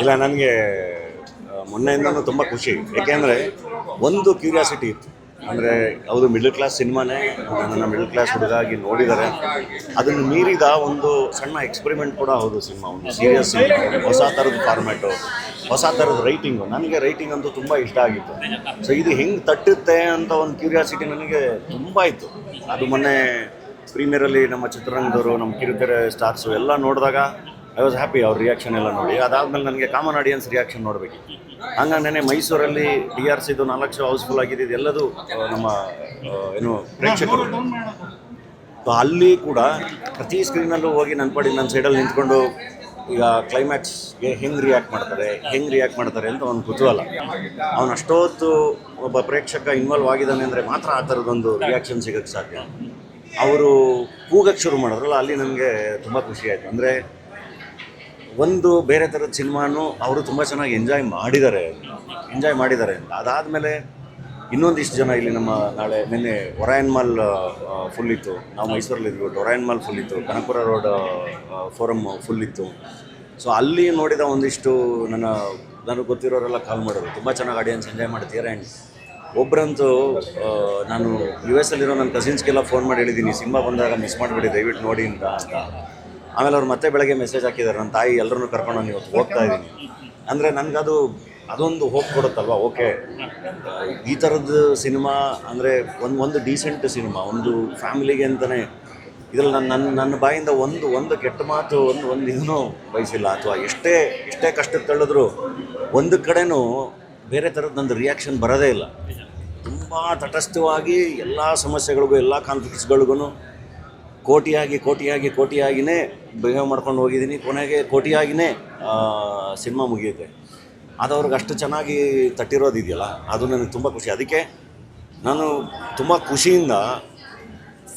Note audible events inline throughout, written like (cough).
ಇಲ್ಲ, ನನಗೆ ಮೊನ್ನೆಯಿಂದನೂ ತುಂಬ ಖುಷಿ. ಯಾಕೆಂದರೆ ಒಂದು ಕ್ಯೂರಿಯಾಸಿಟಿ ಇತ್ತು. ಅಂದರೆ ಅವರು ಮಿಡಲ್ ಕ್ಲಾಸ್ ಸಿನಿಮಾನೇ ನನ್ನ ಮಿಡಲ್ ಕ್ಲಾಸ್ ಹುಡುಗಾಗಿ ನೋಡಿದ್ದಾರೆ. ಅದನ್ನು ಮೀರಿದ ಒಂದು ಸಣ್ಣ ಎಕ್ಸ್ಪೆರಿಮೆಂಟ್ ಕೂಡ ಹೌದು ಸಿನಿಮಾ. ಒಂದು ಸೀರಿಯಸ್ ಹೊಸ ಥರದ ಫಾರ್ಮ್ಯಾಟು ಹೊಸ ಥರದ ರೈಟಿಂಗು ನನಗೆ ರೈಟಿಂಗ್ ಅಂತೂ ತುಂಬ ಇಷ್ಟ ಆಗಿತ್ತು. ಸೊ ಇದು ಹೆಂಗೆ ತಟ್ಟುತ್ತೆ ಅಂತ ಒಂದು ಕ್ಯೂರಿಯಾಸಿಟಿ ನನಗೆ ತುಂಬ ಇತ್ತು. ಅದು ಮೊನ್ನೆ ಪ್ರೀಮಿಯರಲ್ಲಿ ನಮ್ಮ ಚಿತ್ರರಂಗದವರು, ನಮ್ಮ ಕಿರುತೆರೆ ಸ್ಟಾರ್ಸು ಎಲ್ಲ ನೋಡಿದಾಗ ಐ ವಾಸ್ ಹ್ಯಾಪಿ ಅವ್ರ ರಿಯಾಕ್ಷನ್ ಎಲ್ಲ ನೋಡಿ. ಅದಾದಮೇಲೆ ನನಗೆ ಕಾಮನ್ ಆಡಿಯನ್ಸ್ ರಿಯಾಕ್ಷನ್ ನೋಡಬೇಕು ಹಂಗಾಗಿ ನೆನೆ ಮೈಸೂರಲ್ಲಿ ಡಿ ಆರ್ ಸಿದು ನಾಲ್ಕು ಹೌಸ್ಫುಲ್ ಆಗಿದೆ. ಇದೆಲ್ಲದೂ ನಮ್ಮ ಏನು ಪ್ರೇಕ್ಷಕರು. ಅಲ್ಲಿ ಕೂಡ ಪ್ರತಿ ಸ್ಕ್ರೀನಲ್ಲೂ ಹೋಗಿ ನನ್ನ ಪಡಿ ನನ್ನ ಸೈಡಲ್ಲಿ ನಿಂತ್ಕೊಂಡು ಈಗ ಕ್ಲೈಮ್ಯಾಕ್ಸ್ಗೆ ಹೆಂಗೆ ರಿಯಾಕ್ಟ್ ಮಾಡ್ತಾರೆ, ಹೆಂಗೆ ರಿಯಾಕ್ಟ್ ಮಾಡ್ತಾರೆ ಅಂತ ಒಂದು ಕುತೂಹಲ. ಅವನು ಅಷ್ಟೊತ್ತು ಒಬ್ಬ ಪ್ರೇಕ್ಷಕ ಇನ್ವಾಲ್ವ್ ಆಗಿದ್ದಾನೆ ಅಂದರೆ ಮಾತ್ರ ಆ ಥರದೊಂದು ರಿಯಾಕ್ಷನ್ ಸಿಗೋಕ್ಕೆ ಸಾಧ್ಯ. ಅವರು ಕೂಗಕ್ಕೆ ಶುರು ಮಾಡಿದ್ರಲ್ಲ, ಅಲ್ಲಿ ನನಗೆ ತುಂಬ ಖುಷಿ ಆಯಿತು. ಅಂದರೆ ಒಂದು ಬೇರೆ ಥರದ ಸಿನಿಮಾನು ಅವರು ತುಂಬ ಚೆನ್ನಾಗಿ ಎಂಜಾಯ್ ಮಾಡಿದ್ದಾರೆ. ಎಂಜಾಯ್ ಮಾಡಿದ್ದಾರೆ ಅದಾದಮೇಲೆ ಇನ್ನೊಂದಿಷ್ಟು ಜನ ಇಲ್ಲಿ ನಮ್ಮ ನಾಳೆ ನಿನ್ನೆ ಒರಾಯನ್ ಮಾಲ್ ಫುಲ್ ಇತ್ತು. ನಾವು ಮೈಸೂರಲ್ಲಿ ಇದ್ವಿ ಒರಾಯನ್ ಮಾಲ್ ಫುಲ್ ಇತ್ತು. ಕನಕಪುರ ರೋಡ್ ಫೋರಮ್ ಫುಲ್ ಇತ್ತು. ಸೊ ಅಲ್ಲಿ ನೋಡಿದ ಒಂದಿಷ್ಟು ನನ್ನ, ನನಗೆ ಗೊತ್ತಿರೋರೆಲ್ಲ ಕಾಲ್ ಮಾಡೋರು ತುಂಬ ಚೆನ್ನಾಗಿ ಆಡಿಯನ್ಸ್ ಎಂಜಾಯ್ ಮಾಡ್ತೀರಾ ಆ್ಯಂಡ್ ಒಬ್ಬರಂತೂ ನಾನು ಯು ಎಸ್ ಅಲ್ಲಿರೋ ನನ್ನ ಕಸಿನ್ಸ್ಗೆಲ್ಲ ಫೋನ್ ಮಾಡಿ ಹೇಳಿದ್ದೀನಿ, ಸಿನಿಮಾ ಬಂದಾಗ ಮಿಸ್ ಮಾಡಿಬಿಡಿ, ದಯವಿಟ್ಟು ನೋಡಿ ಅಂತ ಅಂತ. ಆಮೇಲೆ ಅವ್ರು ಮತ್ತೆ ಬೆಳಗ್ಗೆ ಮೆಸೇಜ್ ಹಾಕಿದ್ದಾರೆ ನನ್ನ ತಾಯಿ ಎಲ್ಲರನ್ನೂ ಕರ್ಕೊಂಡು ನಾನು ಇವತ್ತು ಹೋಗ್ತಾ ಇದ್ದೀನಿ ಅಂದರೆ ನನಗದು ಅದೊಂದು ಹೋಪ್ ಕೊಡುತ್ತಲ್ವ? ಓಕೆ ಈ ಥರದ್ದು ಸಿನಿಮಾ ಅಂದರೆ ಒಂದು ಒಂದು ಡೀಸೆಂಟ್ ಸಿನಿಮಾ, ಒಂದು ಫ್ಯಾಮಿಲಿಗೆ ಅಂತಲೇ ಇದರಲ್ಲಿ ನನ್ನ ನನ್ನ ನನ್ನ ಬಾಯಿಂದ ಒಂದು ಒಂದು ಕೆಟ್ಟ ಮಾತು, ಒಂದು ಒಂದು ಇದನ್ನೂ ಬಯಸಿಲ್ಲ. ಅಥವಾ ಎಷ್ಟೇ ಎಷ್ಟೇ ಕಷ್ಟಕ್ಕೆ ತಳ್ಳಿದ್ರು ಒಂದು ಕಡೆನೂ ಬೇರೆ ಥರದ ನಂದು ರಿಯಾಕ್ಷನ್ ಬರೋದೇ ಇಲ್ಲ. ತುಂಬ ತಟಸ್ಥವಾಗಿ ಎಲ್ಲ ಸಮಸ್ಯೆಗಳಿಗೂ, ಎಲ್ಲ ಕಾನ್ಫ್ಲಿಕ್ಟ್ಸ್ಗಳಿಗೂ ಕೋಟಿಯಾಗಿ ಕೋಟಿಯಾಗಿ, ಕೋಟಿಯಾಗಿನೇ ಬಿಹೇವ್ ಮಾಡ್ಕೊಂಡು ಹೋಗಿದ್ದೀನಿ. ಕೊನೆಗೆ ಕೋಟಿಯಾಗಿನೇ ಸಿನಿಮಾ ಮುಗಿಯುತ್ತೆ. ಅದು ಅವ್ರಿಗೆ ಅಷ್ಟು ಚೆನ್ನಾಗಿ ತಟ್ಟಿರೋದಿದೆಯಲ್ಲ, ಅದು ನನಗೆ ತುಂಬ ಖುಷಿ. ಅದಕ್ಕೆ ನಾನು ತುಂಬ ಖುಷಿಯಿಂದ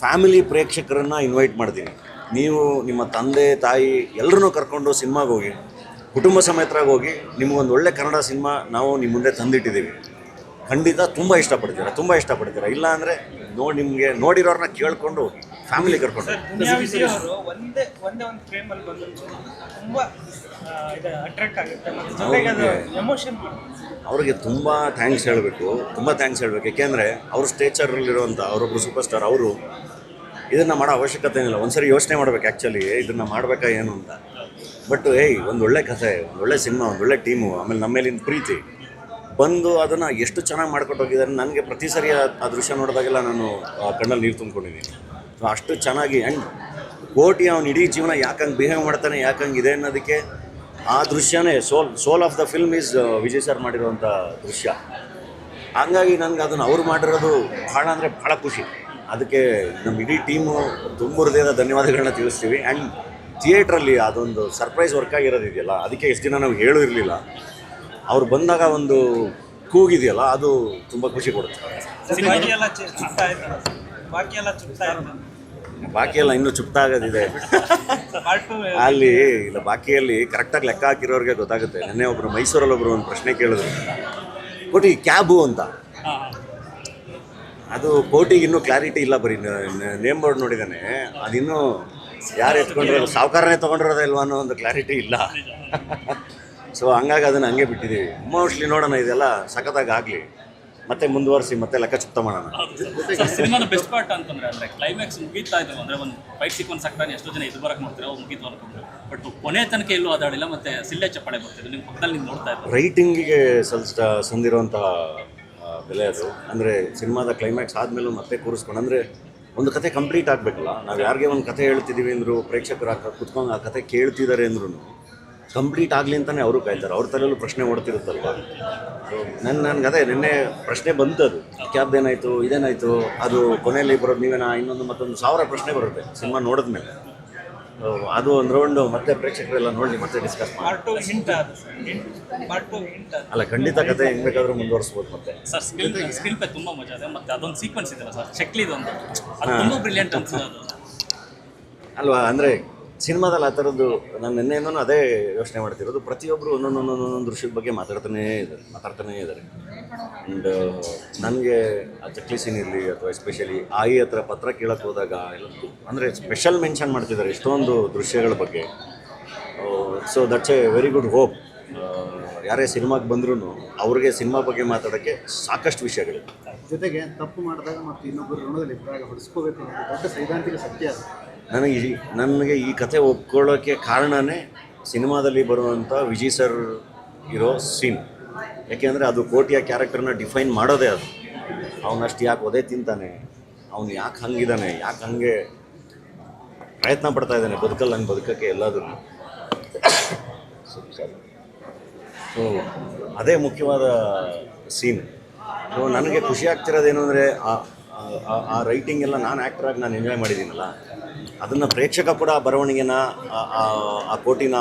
ಫ್ಯಾಮಿಲಿ ಪ್ರೇಕ್ಷಕರನ್ನು ಇನ್ವೈಟ್ ಮಾಡ್ತೀನಿ. ನೀವು ನಿಮ್ಮ ತಂದೆ, ತಾಯಿ ಎಲ್ಲರನ್ನೂ ಕರ್ಕೊಂಡು ಸಿನಿಮಾಗೆ ಹೋಗಿ, ಕುಟುಂಬ ಸಮೇತರಾಗಿ ಹೋಗಿ, ನಿಮಗೊಂದು ಒಳ್ಳೆ ಕನ್ನಡ ಸಿನಿಮಾ ನಾವು ನಿಮ್ಮ ಮುಂದೆ ತಂದಿಟ್ಟಿದ್ದೀವಿ. ಖಂಡಿತ ತುಂಬ ಇಷ್ಟಪಡ್ತೀರ ತುಂಬ ಇಷ್ಟಪಡ್ತೀರ? ಇಲ್ಲ ಅಂದರೆ ನೋಡಿ, ನಿಮಗೆ ನೋಡಿರೋರನ್ನ ಕೇಳಿಕೊಂಡು ಫ್ಯಾಮಿಲಿ ಕರ್ಕೊಂಡು. ಒಂದೇ ಒಂದೇ ಒಂದು ಫ್ರೇಮ್ ಅಲ್ಲಿ ಬಂದ್ರು ತುಂಬಾ ಇದು ಅಟ್ರಾಕ್ಟ್ ಆಗುತ್ತೆ. ಮತ್ತೆ ಜೊತೆಗೆ ಅದು ಎಮೋಷನ್ ಅವ್ರಿಗೆ ತುಂಬ ಥ್ಯಾಂಕ್ಸ್ ಹೇಳಬೇಕು. ತುಂಬ ಥ್ಯಾಂಕ್ಸ್ ಹೇಳಬೇಕು. ಏಕೆಂದರೆ ಅವರು ಸ್ಟೇಚರಲ್ಲಿರುವಂಥ ಅವರೊಬ್ಬರು ಸೂಪರ್ ಸ್ಟಾರ್ ಅವರು ಇದನ್ನು ಮಾಡೋ ಅವಶ್ಯಕತೆ ಏನಿಲ್ಲ. ಒಂದ್ಸರಿ ಯೋಚನೆ ಮಾಡ್ಬೇಕು ಆ್ಯಕ್ಚುಲಿ ಇದನ್ನು ಮಾಡಬೇಕಾ ಏನು ಅಂತ. ಬಟ್ ಏಯ್ ಒಂದು ಒಳ್ಳೆ ಕಥೆ ಒಂದು ಒಳ್ಳೆ ಸಿನಿಮಾ ಒಂದು ಒಳ್ಳೆ ಟೀಮು ಆಮೇಲೆ ನಮ್ಮ ಮೇಲಿನ ಪ್ರೀತಿ ಬಂದು ಅದನ್ನು ಎಷ್ಟು ಚೆನ್ನಾಗಿ ಮಾಡ್ಕೊಟ್ಟು ಹೋಗಿದ್ದಾರೆ ನನಗೆ ಪ್ರತಿ ಸರಿ ಆ- ದೃಶ್ಯ ನೋಡಿದಾಗೆಲ್ಲ ನಾನು ಆ ಕಣ್ಣಲ್ಲಿ ನೀರು ತುಂಬ್ಕೊಂಡಿದ್ದೀನಿ. ಅಷ್ಟು ಚೆನ್ನಾಗಿ ಆ್ಯಂಡ್ ಕೋಟಿ ಅವನ ಇಡೀ ಜೀವನ ಯಾಕಂಗೆ ಬಿಹೇವ್ ಮಾಡ್ತಾನೆ, ಯಾಕಂಗೆ ಇದೆ ಅನ್ನೋದಕ್ಕೆ ಆ ದೃಶ್ಯನೇ soul soul of the film is Vijay sir ಮಾಡಿರುವಂಥ ದೃಶ್ಯ. ಹಂಗಾಗಿ ನನಗೆ ಅದನ್ನು ಅವ್ರು ಮಾಡಿರೋದು ಭಾಳ ಅಂದರೆ ಭಾಳ ಖುಷಿ. ಅದಕ್ಕೆ ನಮ್ಮ ಇಡೀ ಟೀಮು ತುಂಬ ಹೃದಯದ ಧನ್ಯವಾದಗಳನ್ನ ತಿಳಿಸ್ತೀವಿ. ಆ್ಯಂಡ್ ಥಿಯೇಟ್ರಲ್ಲಿ ಅದೊಂದು ಸರ್ಪ್ರೈಸ್ ವರ್ಕ್ ಆಗಿರೋದಿದೆಯಲ್ಲ ಅದಕ್ಕೆ ಎಷ್ಟು ದಿನ ನಾವು ಹೇಳೂ ಇರಲಿಲ್ಲ. ಅವ್ರು ಬಂದಾಗ ಒಂದು ಕೂಗಿದೆಯಲ್ಲ, ಅದು ತುಂಬ ಖುಷಿ ಕೊಡುತ್ತೆ. ಬಾಕಿ ಎಲ್ಲ ಇನ್ನೂ ಚುಪ್ತ ಆಗೋದಿದೆ ಅಲ್ಲಿ ಇಲ್ಲ ಬಾಕಿಯಲ್ಲಿ ಕರೆಕ್ಟಾಗಿ ಲೆಕ್ಕ ಹಾಕಿರೋರಿಗೆ ಗೊತ್ತಾಗುತ್ತೆ. ನೆನ್ನೆ ಒಬ್ಬರು ಮೈಸೂರಲ್ಲಿ ಒಬ್ಬರು ಒಂದು ಪ್ರಶ್ನೆ ಕೇಳಿದ್ರು. ಕೋಟಿ ಕ್ಯಾಬು ಅಂತ. ಅದು ಕೋಟಿಗೆ ಇನ್ನೂ ಕ್ಲಾರಿಟಿ ಇಲ್ಲ ಬರೀ ನೇಮ್ ಬೋರ್ಡ್ ನೋಡಿದ್ದಾನೆ ಅದಿನ್ನೂ ಯಾರು ಎತ್ಕೊಂಡಿರೋ ಸಾವುಕಾರನೇ ತೊಗೊಂಡಿರೋದೇ ಇಲ್ವಾ ಅನ್ನೋ ಒಂದು ಕ್ಲಾರಿಟಿ ಇಲ್ಲ. ಸೊ ಹಂಗಾಗಿ ಅದನ್ನು ಹಂಗೆ ಬಿಟ್ಟಿದ್ದೀವಿ. ಮೋಸ್ಟ್ಲಿ ನೋಡೋಣ ಇದೆಲ್ಲ ಸಖತ್ತಾಗಿ ಆಗಲಿ. ಮತ್ತೆ ಮುಂದುವರಿಸಿ ಮತ್ತೆ ಲೆಕ್ಕ ಚುಕ್ತ ಮಾಡೋಣ ಸಿನಿಮಾದ ಬೆಸ್ಟ್ ಪಾರ್ಟ್ ಅಂತಂದ್ರೆ ಅಂದ್ರೆ ಕ್ಲೈಮ್ಯಾಕ್ಸ್ ಮುಗೀತಾ ಇದ್ರು ಅಂದ್ರೆ ಒಂದು ಫೈಟ್ ಸೀಕ್ವೆನ್ಸ್ ಆಗ್ತಾನೆ ಎಷ್ಟೋ ಜನ ಇದು ಬರಕ್ ಮಾಡ್ತಾರೆ ಅವ್ರು ಮುಗೀತು ಅನ್ಕೊಂಡ್ರು. ಬಟ್ ಕೊನೆ ತನಕ ಎಲ್ಲೂ ಅದಾಡಿಲ್ಲ ಮತ್ತೆ ಸಿಲ್ಲೆ ಚಪ್ಪಾಳೆ ಬರ್ತಿದ್ರು ನಿಮ್ಮ ಪಕ್ಕದಲ್ಲಿ ನೀವು ನೋಡ್ತಾ ಇದ್ದಾರೆ ರೈಟಿಂಗಿಗೆ ಸ್ವಲ್ಪ ಸಂದಿರುವಂತಹ ಬೆಲೆ ಅದು. ಅಂದರೆ ಸಿನಿಮಾದ ಕ್ಲೈಮ್ಯಾಕ್ಸ್ ಆದಮೇಲೂ ಮತ್ತೆ ಕೂರಿಸ್ಕೊಂಡು ಅಂದರೆ ಒಂದು ಕತೆ ಕಂಪ್ಲೀಟ್ ಆಗಬೇಕಲ್ಲ. ನಾವು ಯಾರಿಗೆ ಒಂದು ಕತೆ ಹೇಳ್ತಿದ್ದೀವಿ ಅಂದರು ಪ್ರೇಕ್ಷಕರು ಆ ಕುತ್ಕೊಂಡು ಆ ಕತೆ ಕೇಳ್ತಿದ್ದಾರೆ ಅಂದ್ರೂ ಕಂಪ್ಲೀಟ್ ಆಗಲಿ ಅಂತಲೇ ಅವರು ಕಾಯ್ತಾರೆ. ಅವ್ರ ತಲೆಯಲ್ಲೂ ಪ್ರಶ್ನೆ ಓಡ್ತಿರುತ್ತಲ್ವ? ಸೊ ನನ್ನ ನನಗೆ ಅದೇ ನಿನ್ನೆ ಪ್ರಶ್ನೆ ಅದು ಕ್ಯಾಬ್ ಏನಾಯಿತು? ಇದೇನಾಯಿತು? ಅದು ಕೊನೆಯಲ್ಲಿ ಬರೋದು ನೀವೇನಾ ಇನ್ನೊಂದು ಮತ್ತೊಂದು ಸಾವಿರ ಪ್ರಶ್ನೆ ಬರುತ್ತೆ ಸಿನಿಮಾ ನೋಡಿದ ಮೇಲೆ ಅದು ಒಂದು ರೌಂಡು ಮತ್ತೆ ಪ್ರೇಕ್ಷಕರೆಲ್ಲ ನೋಡಿ ಮತ್ತೆ ಡಿಸ್ಕಸ್ ಅಲ್ಲ ಖಂಡಿತ ಕತೆ ಹೆಂಗ್ ಬೇಕಾದ್ರೂ ಮುಂದುವರಿಸ್ಬೋದು ಮತ್ತೆ. ಸರ್ ಸ್ಕ್ರೀನ್ ಸ್ಕ್ರೀನ್ ಪೇ ತುಂಬಾ ಮಜಾ ಇದೆ. ಮತ್ತೆ ಅದೊಂದು ಸೀಕ್ವೆನ್ಸ್ ಇದೆಯಲ್ಲ ಸರ್ ಚಕ್ಲಿದೊಂದು ಅದು ತುಂಬಾ ಬ್ರಿಲಿಯಂಟ್ ಅನ್ಸುತ್ತೆ ಅದು. ಅಲ್ವಾ? ಅಂದರೆ ಸಿನಿಮಾದಲ್ಲಿ ಆ ಥರದ್ದು ನಾನು ನಿನ್ನೆಯಿಂದನೂ ಅದೇ ಯೋಚನೆ ಮಾಡ್ತಿರೋದು. ಪ್ರತಿಯೊಬ್ಬರು ಒಂದೊಂದು ಒಂದೊಂದು ಒಂದೊಂದು ದೃಶ್ಯದ ಬಗ್ಗೆ ಮಾತಾಡ್ತಾನೇ ಇದ್ದಾರೆ ಮಾತಾಡ್ತಾನೇ ಇದ್ದಾರೆ. ಆ್ಯಂಡ್ ನನಗೆ ಆ ಚಕ್ಲಿ ಸೀನ್ ಇರಲಿ ಅಥವಾ ಎಸ್ಪೆಷಲಿ ಆಯಿ ಹತ್ರ ಪತ್ರ ಕೇಳಕ್ಕೆ ಹೋದಾಗ ಎಲ್ಲ ಅಂದರೆ ಸ್ಪೆಷಲ್ ಮೆನ್ಷನ್ ಮಾಡ್ತಿದ್ದಾರೆ ಎಷ್ಟೊಂದು ದೃಶ್ಯಗಳ ಬಗ್ಗೆ. So that's a very good hope ಯಾರೇ ಸಿನಿಮಾಗೆ ಬಂದ್ರೂ ಅವ್ರಿಗೆ ಸಿನಿಮಾ ಬಗ್ಗೆ ಮಾತಾಡೋಕ್ಕೆ ಸಾಕಷ್ಟು ವಿಷಯಗಳಿವೆ. ಜೊತೆಗೆ ತಪ್ಪು ಮಾಡಿದಾಗ ಮತ್ತು ಇನ್ನೊಬ್ಬರು ಋಣದಲ್ಲಿ ಇದ್ದಾಗ ಹೊಡಿಸ್ಕೋಬೇಕು ಅನ್ನೋದು ದೊಡ್ಡ ಸೈದ್ಧಾಂತಿಕ ಸತ್ಯ ಅದು. ನನಗೆ ಈ ನನಗೆ ಈ ಕತೆ ಒಪ್ಕೊಳ್ಳೋಕ್ಕೆ ಕಾರಣನೇ ಸಿನಿಮಾದಲ್ಲಿ ಬರುವಂಥ ವಿಜಯ್ ಸರ್ ಇರೋ ಸೀನ್. ಯಾಕೆಂದರೆ ಅದು ಕೋಟಿಯ ಕ್ಯಾರೆಕ್ಟರ್ನ ಡಿಫೈನ್ ಮಾಡೋದೇ ಅದು. ಅವನಷ್ಟು ಯಾಕೆ ಒದೆ ತಿಂತಾನೆ? ಅವನು ಯಾಕೆ ಹಂಗಿದ್ದಾನೆ ಯಾಕೆ ಹಂಗೆ ಪ್ರಯತ್ನ ಪಡ್ತಾ ಇದ್ದಾನೆ? ಬದುಕಲ್ಲಿ ಹಂಗೆ ಬದುಕೋಕ್ಕೆ ಎಲ್ಲದನ್ನು (coughs) ಸೊ ಅದೇ ಮುಖ್ಯವಾದ ಸೀನ್ ಸೊ ನನಗೆ ಖುಷಿ ಆಗ್ತಿರೋದೇನು ಅಂದರೆ, ಆ ರೈಟಿಂಗ್ ಎಲ್ಲ ನಾನು ಆ್ಯಕ್ಟ್ರಾಗಿ ನಾನು ಎಂಜಾಯ್ ಮಾಡಿದ್ದೀನಲ್ಲ, ಅದನ್ನು ಪ್ರೇಕ್ಷಕ ಕೂಡ ಬರವಣಿಗೆನ, ಆ- ಕೋಟಿನ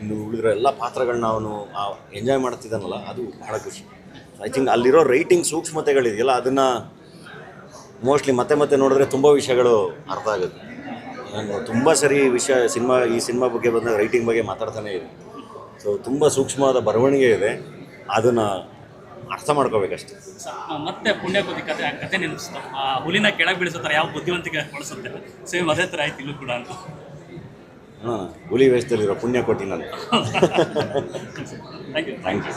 ಇನ್ನು ಉಳಿದಿರೋ ಎಲ್ಲ ಪಾತ್ರಗಳನ್ನ ಅವನು ಎಂಜಾಯ್ ಮಾಡ್ತಿದ್ದಾನಲ್ಲ, ಅದು ಬಹಳ ಖುಷಿ. ಐ ಥಿಂಕ್ ಅಲ್ಲಿರೋ ರೈಟಿಂಗ್ ಸೂಕ್ಷ್ಮತೆಗಳಿದೆಯಲ್ಲ, ಅದನ್ನು ಮೋಸ್ಟ್ಲಿ ಮತ್ತೆ ಮತ್ತೆ ನೋಡಿದ್ರೆ ತುಂಬ ವಿಷಯಗಳು ಅರ್ಥ ಆಗುತ್ತೆ. ನಾನು ತುಂಬ ಸರಿ ವಿಷಯ, ಸಿನಿಮಾ, ಈ ಸಿನಿಮಾ ಬಗ್ಗೆ ಬಂದಾಗ ರೈಟಿಂಗ್ ಬಗ್ಗೆ ಮಾತಾಡ್ತಾನೆ ಇದೆ ಸೊ ತುಂಬ ಸೂಕ್ಷ್ಮವಾದ ಬರವಣಿಗೆ ಇದೆ. ಅದನ್ನು ಅರ್ಥ ಮಾಡ್ಕೋಬೇಕಷ್ಟೆ. ಮತ್ತೆ ಪುಣ್ಯಕೋತಿ ಕತೆ ಆ ಕತೆ ನೆನಪಿಸ್ತು. ಆ ಹುಲಿನ ಕೆಳಗೆ ಬೀಳಿಸೋ ಥರ ಯಾವ ಬುದ್ಧಿವಂತಿಕೆ ಬಳಸುತ್ತೆ ಸೇಮ್ ಅದೇ ಥರ ಆಯ್ತು ಇಲ್ಲೂ ಕೂಡ ಅಂತ. ಹಾಂ ಹುಲಿ ವೇಷದಲ್ಲಿರೋ ಪುಣ್ಯ ಕೊಟ್ಟಿನಲ್ಲಿ ಥ್ಯಾಂಕ್ ಯು ಥ್ಯಾಂಕ್ ಯು